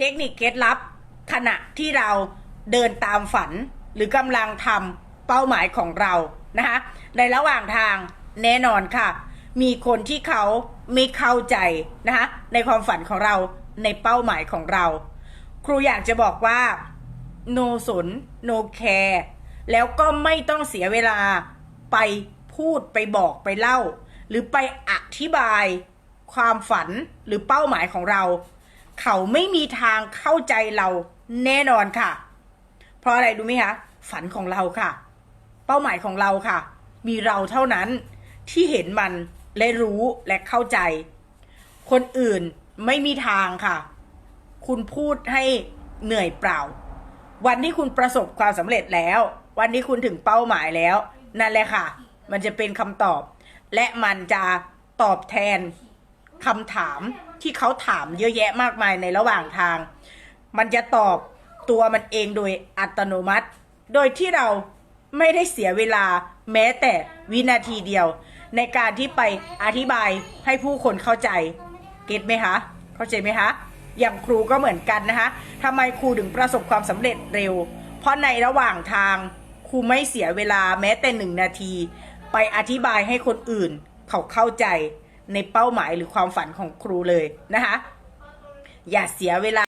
เทคนิคเคล็ดลับ ขณะที่เราเดินตามฝัน หรือกำลังทำเป้าหมายของเรานะคะในระหว่างทางแน่นอนค่ะ มีคนที่เขาไม่เข้าใจนะคะในความฝันของเราในเป้าหมายของเรา ครูอยากจะบอกว่า no สน no care แล้วก็ไม่ต้องเสียเวลาไปพูดไปบอกไปเล่า หรือไปอธิบายความฝันหรือเป้าหมายของเรา เขาไม่มีทางเข้าใจเราแน่นอนค่ะ เพราะอะไรดูไหมคะฝันของเราค่ะ เป้าหมายของเราค่ะ มีเราเท่านั้นที่เห็นมันและรู้และเข้าใจ คนอื่นไม่มีทางค่ะ คุณพูดให้เหนื่อยเปล่า วันที่คุณประสบความสำเร็จแล้ว วันที่คุณถึงเป้าหมายแล้ว นั่นแหละค่ะ มันจะเป็นคำตอบ และมันจะตอบแทน คำถามที่เขาถามเยอะแยะมากมายในระหว่างทาง มันจะตอบตัวมันเองโดยอัตโนมัติ โดยที่เราไม่ได้เสียเวลาแม้แต่วินาทีเดียว ในการที่ไปอธิบายให้ผู้คนเข้าใจ เก็ตไหมคะ เข้าใจไหมคะ อย่างครูก็เหมือนกันนะคะทำไมครูถึงประสบความสำเร็จเร็ว เพราะในระหว่างทางครูไม่เสียเวลาแม้แต่หนึ่งนาที ไปอธิบายให้คนอื่นเขาเข้าใจ ในเป้าหมายหรือความฝันของครูเลยนะคะ อย่าเสียเวลา